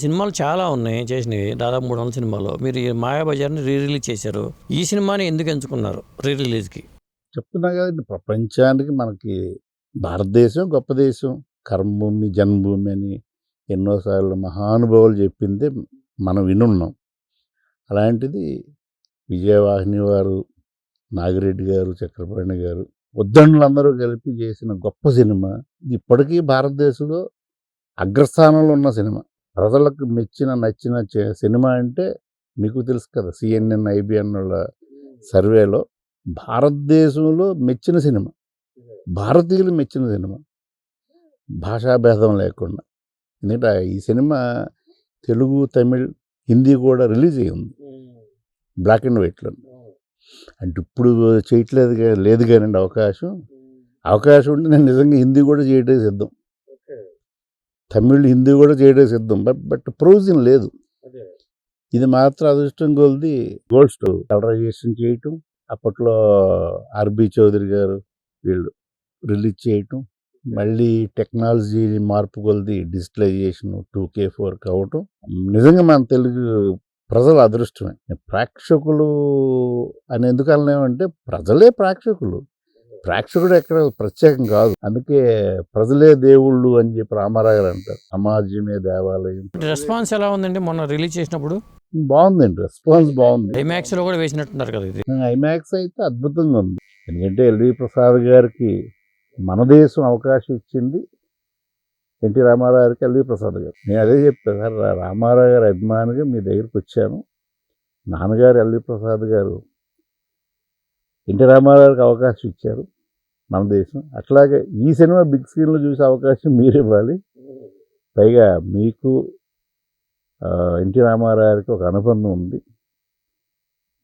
సినిమాలు చాలా ఉన్నాయి చేసినవి దాదాపు మూడు వందల సినిమాలు. మీరు ఈ మాయాబజార్ని రీ రిలీజ్ చేశారు. ఈ సినిమాని ఎందుకు ఎంచుకున్నారు రీ రిలీజ్కి చెప్తున్నా కదండి ప్రపంచానికి మనకి భారతదేశం గొప్ప దేశం. కర్మభూమి జన్మభూమి అని ఎన్నోసార్లు మహానుభావులు చెప్పిందే మనం వినున్నాం. అలాంటిది విజయవాహిని వారు నాగిరెడ్డి గారు చక్రపాణి గారు ఉద్దండులందరూ కలిపి చేసిన గొప్ప సినిమా. ఇది ఇప్పటికీ భారతదేశంలో అగ్రస్థానంలో ఉన్న సినిమా. ప్రజలకు మెచ్చిన నచ్చిన సినిమా అంటే మీకు తెలుసు కదా సిఎన్ఎన్ ఐబిఎన్ వాళ్ళ సర్వేలో భారతదేశంలో మెచ్చిన సినిమా. భారతీయులు మెచ్చిన సినిమా. భాషాభేదం లేకుండా. ఎందుకంటే ఈ సినిమా తెలుగు తమిళ్ హిందీ కూడా రిలీజ్ అయ్యింది బ్లాక్ అండ్ వైట్లో. అంటే ఇప్పుడు చేయట్లేదు లేదు కానండి అవకాశం. అవకాశం ఉంటే నేను నిజంగా హిందీ కూడా చేయడం సిద్ధం. తమిళ్ హిందీ కూడా చేయడం సిద్ధం. బట్ బట్ ప్రొవిజన్ లేదు. ఇది మాత్రం అదృష్టం కొలిది. గోల్డ్ స్టోవ్ కలరైజేషన్ చేయటం అప్పట్లో ఆర్బి చౌదరి గారు వీళ్ళు రిలీజ్ చేయటం మళ్ళీ టెక్నాలజీ మార్పు కొలిది డిజిటలైజేషన్ టూ కే ఫోర్ కావటం. నిజంగా మన తెలుగు ప్రజల అదృష్టమే. ప్రేక్షకులు అని ఎందుకు అనలేమంటే ప్రజలే ప్రేక్షకులు. ప్రేక్షకుడు ఎక్కడ ప్రత్యేకం కాదు. అందుకే ప్రజలే దేవుళ్ళు అని చెప్పి రామారావు గారు అంటారు. సమాజమే దేవాలయం. రెస్పాన్స్ ఎలా ఉందండి? మొన్న రిలీజ్ చేసినప్పుడు? బాగుందండి. రెస్పాన్స్ బాగుంది. ఐమాక్స్లో కూడా వేసినట్టున్నారు కదా ఇది. ఐమాక్స్ అయితే అద్భుతంగా ఉంది. ఎందుకంటే ఎల్వి ప్రసాద్ గారికి మన దేశం అవకాశం ఇచ్చింది ఎన్టీ రామారావు గారికి ఎల్వి ప్రసాద్ గారు. నేను అదే చెప్తాను సార్ రామారావు గారి అభిమానిగా మీ దగ్గరికి వచ్చాను. నాన్నగారు ఎల్వి ప్రసాద్ గారు ఎన్టీ రామారావు గారికి అవకాశం ఇచ్చారు. మన దేశం. అట్లాగే ఈ సినిమా బిగ్ స్క్రీన్లో చూసే అవకాశం మీరు ఇవ్వాలి. పైగా మీకు ఎన్టీ రామారావుకి ఒక అనుబంధం ఉంది.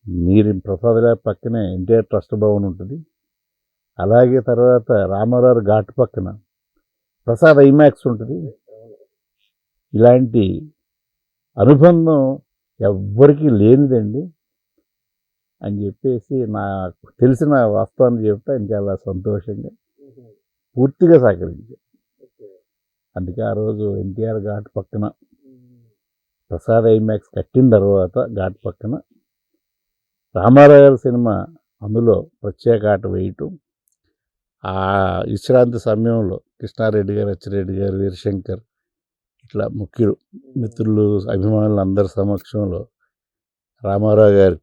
మీరు ప్రసాద్ ల్యాబ్ పక్కనే ఎన్టీఆర్ ట్రస్ట్ భవన్ ఉంటుంది. అలాగే తర్వాత రామారావు ఘాట్ పక్కన ప్రసాద్ ఐమాక్స్ ఉంటుంది. ఇలాంటి అనుబంధం ఎవ్వరికీ లేనిదండి. అని చెప్పేసి నాకు తెలిసిన వాస్తవాన్ని చెప్తే ఆయన చాలా సంతోషంగా పూర్తిగా సహకరించారు అందుకే ఆ రోజు ఎన్టీఆర్ ఘాట్ పక్కన ప్రసాద్ ఐమాక్స్ కట్టిన తర్వాత ఘాట్ పక్కన రామారావు గారి సినిమా అందులో ప్రత్యేక ఆట వేయటం. ఆ విశ్రాంతి సమయంలో కృష్ణారెడ్డి గారు అచ్చిరెడ్డి గారు వీరశంకర్ ఇట్లా ముఖ్యులు మిత్రులు అభిమానులు అందరి సమక్షంలో రామారావు గారి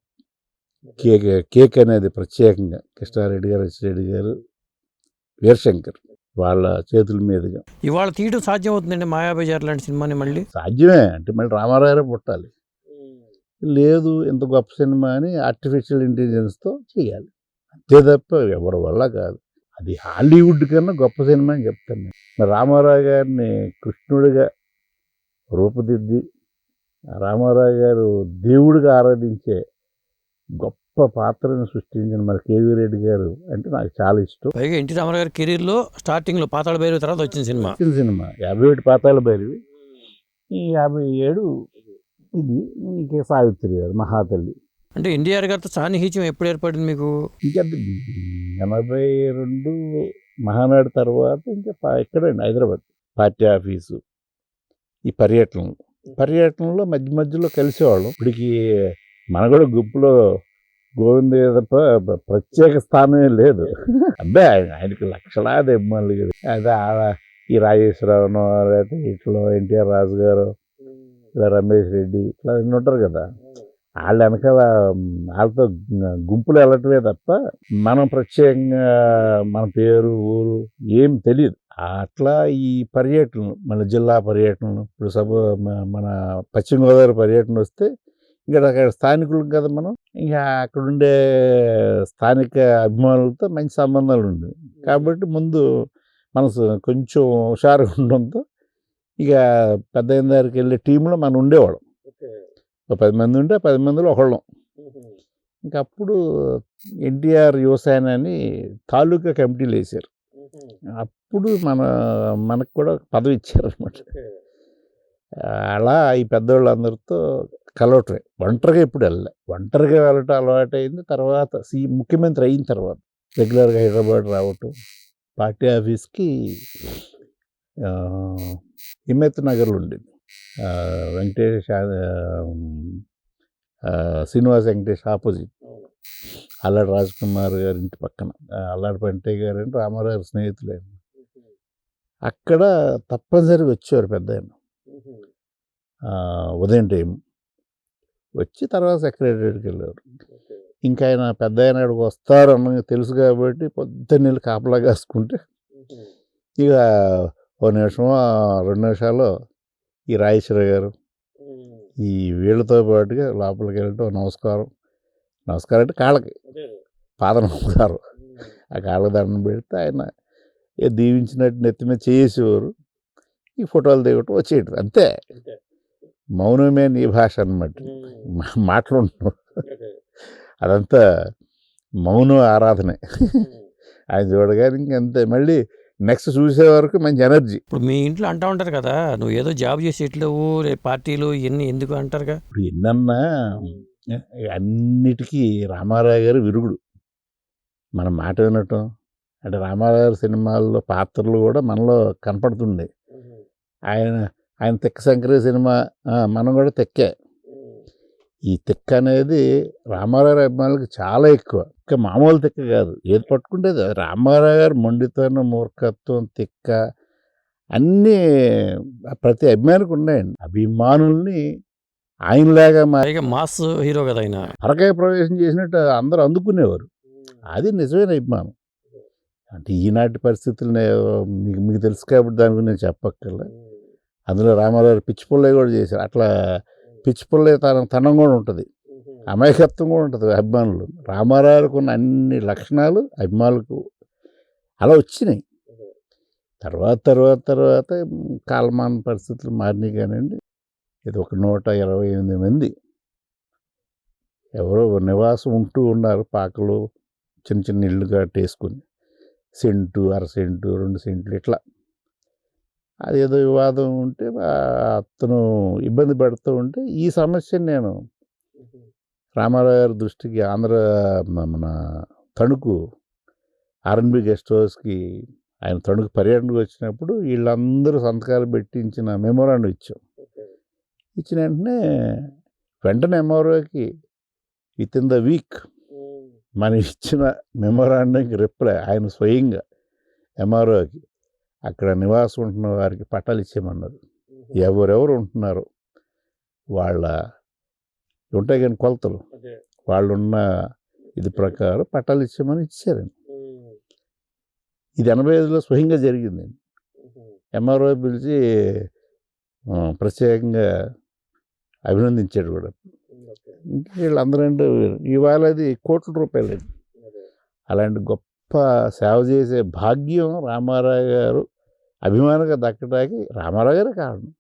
కేక్ కేక్ అనేది ప్రత్యేకంగా కృష్ణారెడ్డి గారు అచ్చిరెడ్డి గారు వీరశంకర్ వాళ్ళ చేతుల మీదుగా. ఇవాళ తీయడం సాధ్యం అవుతుందండి మాయాబజార్ లాంటి సినిమాని మళ్ళీ? సాధ్యమే అంటే మళ్ళీ రామారావు గారే పుట్టాలి. లేదు ఇంత గొప్ప సినిమా అని ఆర్టిఫిషియల్ ఇంటెలిజెన్స్తో చేయాలి. అంతే తప్ప ఎవరి వల్ల కాదు. అది హాలీవుడ్ కన్నా గొప్ప సినిమా అని చెప్తాను నేను. మరి రామారావు గారిని కృష్ణుడిగా రూపుదిద్ది రామారావు గారు దేవుడిగా ఆరాధించే గొప్ప పాత్రను సృష్టించిన మరి కేవీ రెడ్డి గారు అంటే నాకు చాలా ఇష్టం. పైగా ఎన్టీ రామారావు గారి కెరీర్లో స్టార్టింగ్లో పాతాళ భైరవి తర్వాత వచ్చిన సినిమా వచ్చిన సినిమా. యాభై ఒకటి పాతాల భైరవి ఈ యాభై ఏడు ఇది ఇంకే సావిత్రి గారు మహాతల్లి. అంటే ఎన్టీఆర్ గారితో సాన్నిహిత్యం ఎప్పుడు ఏర్పడింది మీకు? ఇంకా ఎనభై రెండు మహానాడు తర్వాత ఇంకా ఇక్కడండి హైదరాబాద్. Party office. ఈ పర్యటనలు. పర్యటనలో మధ్య మధ్యలో కలిసేవాళ్ళం. ఇప్పటికి మన కూడా గుంపులో గోవింద తప్ప ప్రత్యేక స్థానమే లేదు. అబ్బాయి ఆయన ఆయనకి లక్షలాది అభిమానులు అదే ఈ రాజేశ్వరరావునో లేకపోతే ఇట్లా ఎన్టీఆర్ రాజు గారు ఇలా రమేష్ రెడ్డి ఇట్లా ఉంటారు కదా. వాళ్ళ వెనకాల వాళ్ళతో గుంపులు వెళ్ళటమే తప్ప మనం ప్రత్యేకంగా మన పేరు ఊరు ఏం తెలియదు. అట్లా ఈ పర్యటనలు మన జిల్లా పర్యటనలు ఇప్పుడు మ- మన పశ్చిమ గోదావరి పర్యటన వస్తే ఇక్కడ అక్కడ స్థానికులు కదా మనం? ఇంకా అక్కడ ఉండే స్థానిక అభిమానులతో మంచి సంబంధాలు ఉండేవి. కాబట్టి ముందు మనసు కొంచెం హుషారుగా ఉండడంతో ఇక పెద్ద దగ్గరికి వెళ్ళే టీంలో మనం ఉండేవాళ్ళం. ఒక పది మంది ఉంటే పది మందిలో ఒకళ్ళం. ఇంకా అప్పుడు ఎన్టీఆర్ యువసేన అని తాలూకా కమిటీలు వేశారు అప్పుడు మన మనకు కూడా పదవి ఇచ్చారు అనమాట అలా ఈ పెద్దవాళ్ళందరితో కలవటమే. ఒంటరిగా ఎప్పుడు వెళ్ళలే ఒంటరిగా వెళ్ళటం అలవాటైంది తర్వాత సి ముఖ్యమంత్రి అయిన తర్వాత రెగ్యులర్గా హైదరాబాద్ రావటం పార్టీ ఆఫీస్కి ఆ, హిమ్మత్ నగర్లో ఉండేది. వెంకటేష్ శ్రీనివాస్ వెంకటేష్ ఆపోజిట్. అల్లాడు రాజకుమార్ గారి ఇంటి పక్కన. అల్లాడు పంటయ్య గారు అంటే రామారావు గారి స్నేహితులే అక్కడ తప్పనిసరిగా వచ్చేవారు పెద్ద ఆయన ఉదయం టైం వచ్చి తర్వాత సెక్రటరీకి వెళ్ళారు ఇంకా ఆయన పెద్ద ఆయన అక్కడికి వస్తారు అన్న తెలుసు కాబట్టి పొద్దున్న నీళ్ళు కాపలా కాసుకుంటే ఇక ఓ నిమిషం రెండు నిమిషాలు ఈ రాజేశ్వర గారు ఈ వీళ్ళతో పాటుగా లోపలికి వెళ్ళటం నమస్కారం. నమస్కారం అంటే కాళ్ళకి పాద నమస్కారం. ఆ కాళ్ళకి దండం పెడితే ఆయన ఏ దీవించినట్టు నెత్తి మీద చేసేవారు. ఈ ఫోటోలు దిగటం వచ్చేయటం అంతే. మౌనమే నీ భాష అనమాట మాటలు ఉండవు అదంతా మౌన ఆరాధనే. ఆయన చూడగానే ఇంకంతే. మళ్ళీ నెక్స్ట్ చూసే వరకు మంచి ఎనర్జీ. ఇప్పుడు మీ ఇంట్లో అంటా ఉంటారు కదా నువ్వు ఏదో జాబ్ చేసి ఎట్లేవు రేపు పార్టీలు ఇవన్నీ ఎందుకు అంటారుగా. ఇప్పుడు ఎన్నన్నా అన్నిటికీ రామారావు గారు విరుగుడు. మన మాట వినటం అంటే రామారావు గారి సినిమాల్లో పాత్రలు కూడా మనలో కనపడుతుండే. ఆయన ఆయన తిక్క శంకరి సినిమా మనం కూడా తెక్కే. ఈ తిక్క అనేది రామారావు గారి అభిమానులకు చాలా ఎక్కువ. ఇంకా మామూలు తిక్క కాదు. ఏది పట్టుకుంటేది. రామారావు గారు మొండితనం మూర్ఖత్వం తిక్క అన్నీ ప్రతి అభిమానికి ఉన్నాయండి. అభిమానుల్ని ఆయనలాగా మా పైగా మాస్ హీరో కదా ఆయన. పరకాయ ప్రవేశం చేసినట్టు అందరూ అందుకునేవారు. అది నిజమైన అభిమానం. అంటే ఈనాటి పరిస్థితులు మీకు మీకు తెలుసు కాబట్టి దాని గురించి నేను చెప్పక్కర్లే. అందులో రామారావు పిచ్చి పుల్లయ్య కూడా చేశారు అట్లా పిచ్చి పుల్లయ్య తన తనం కూడా ఉంటుంది. అమాయకత్వం కూడా ఉంటుంది అభిమానులు. రామారావుకు ఉన్న అన్ని లక్షణాలు అభిమానులకు అలా వచ్చినాయి. తర్వాత తర్వాత తర్వాత కాలమాన పరిస్థితులు మారినాయి కానివ్వండి. ఇది ఒక నూట ఇరవై ఎనిమిది మంది. ఎవరో నివాసం ఉంటూ ఉన్నారు పాకలు చిన్న చిన్న ఇళ్ళు కట్టేసుకుని. సెంటు అర సెంటు రెండు సెంట్లు ఇట్లా. అదేదో వివాదం ఉంటే అతను ఇబ్బంది పెడుతూ ఉంటే ఈ సమస్యని నేను రామారావు గారి దృష్టికి ఆంధ్ర మన తణుకు ఆర్ఎన్బి గెస్ట్ హౌస్కి ఆయన తణుకు పర్యటనకు వచ్చినప్పుడు వీళ్ళందరూ సంతకాలు పెట్టించిన మెమోరాండం ఇచ్చాం. ఇచ్చిన వెంటనే వెంటనే ఎంఆర్ఓకి విత్ ఇన్ ద వీక్ మనం ఇచ్చిన మెమోరాండంకి రిప్లై ఆయన స్వయంగా ఎంఆర్ఓకి అక్కడ నివాసం ఉంటున్న వారికి పట్టాలు ఇచ్చేయమన్నారు. ఎవరెవరు ఉంటున్నారో వాళ్ళ ఉంటాయి కానీ కొలతలు. వాళ్ళున్న ఇది ప్రకారం పట్టాలు ఇచ్చామని ఇచ్చారండి. ఇది ఎనభై ఐదులో స్వయంగా జరిగింది. ఎంఆర్ఓ పిలిచి ప్రత్యేకంగా అభినందించాడు కూడా. ఇంకా వీళ్ళందరూ ఇవాళ అది కోట్ల రూపాయలు అలాంటి గొప్ప సేవ చేసే భాగ్యం రామారావు గారు అభిమానంగా దక్కడానికి రామారావు గారే కారణం.